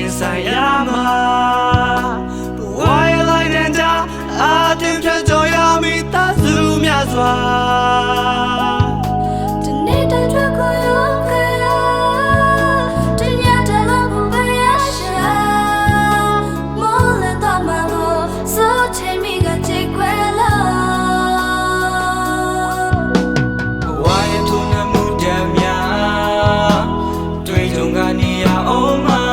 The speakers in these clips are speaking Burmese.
ရင်ဆိုင်ရမှာဘဝရဲ့လိုက်တန်တာအတင်းထကြရမိသားစုများစွာဒီနေ့တန်ထွက်ကိုရောက်ခဲ့ရတင်ရတဲ့လောက်ကိုပဲရရှာမောလတော့မှာလို့ဆိုချင်မိကချစ်ခွဲလို့ဘဝရဲ့ထုံးနှမှုတမ်းများတွေ့ကြုံကနေရအောင်မှာ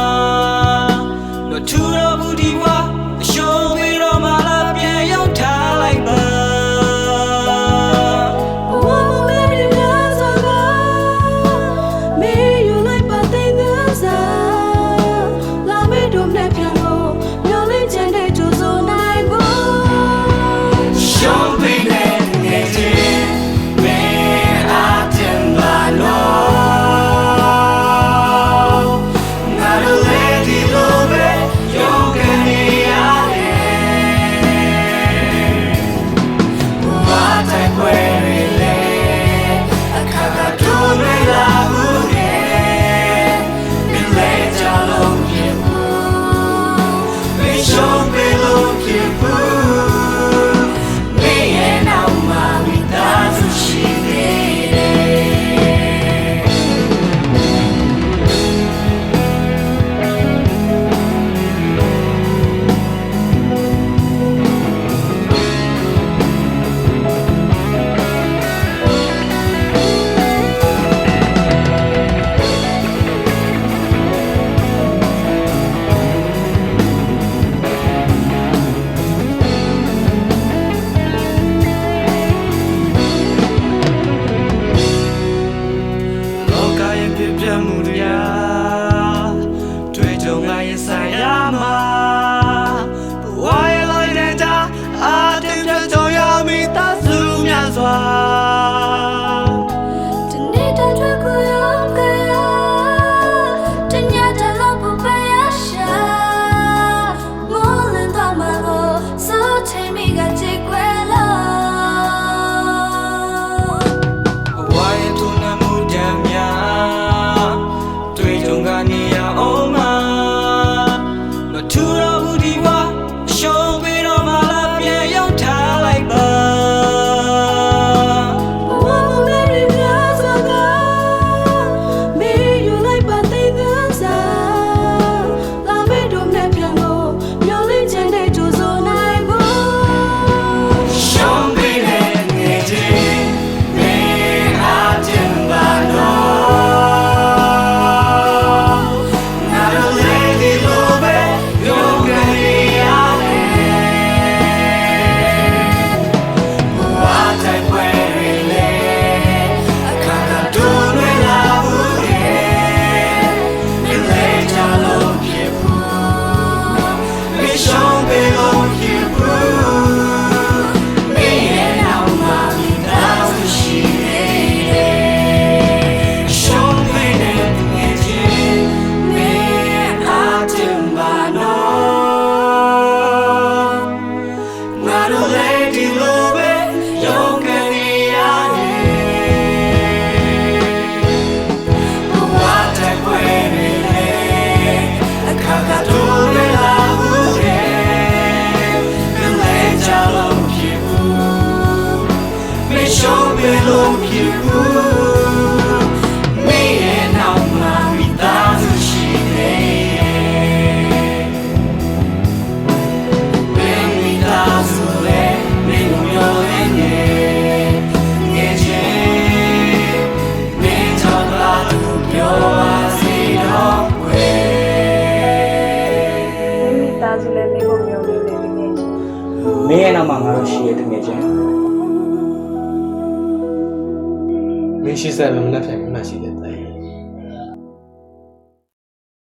想。mulia ပဲလို့ဖြစ်ဘူးမင်းရဲ့နောက်မှာမိသားစုရှိနေ Bring me down to let me know your name. Get you, me talk about your see no way. မိသားစုလည်းမိဖို့မျိုးလေးလေးငယ်ချင်းမင်းရဲ့နောက်မှာငါတို့ရှိရတကယ်ချင်း မင်းရှိစက်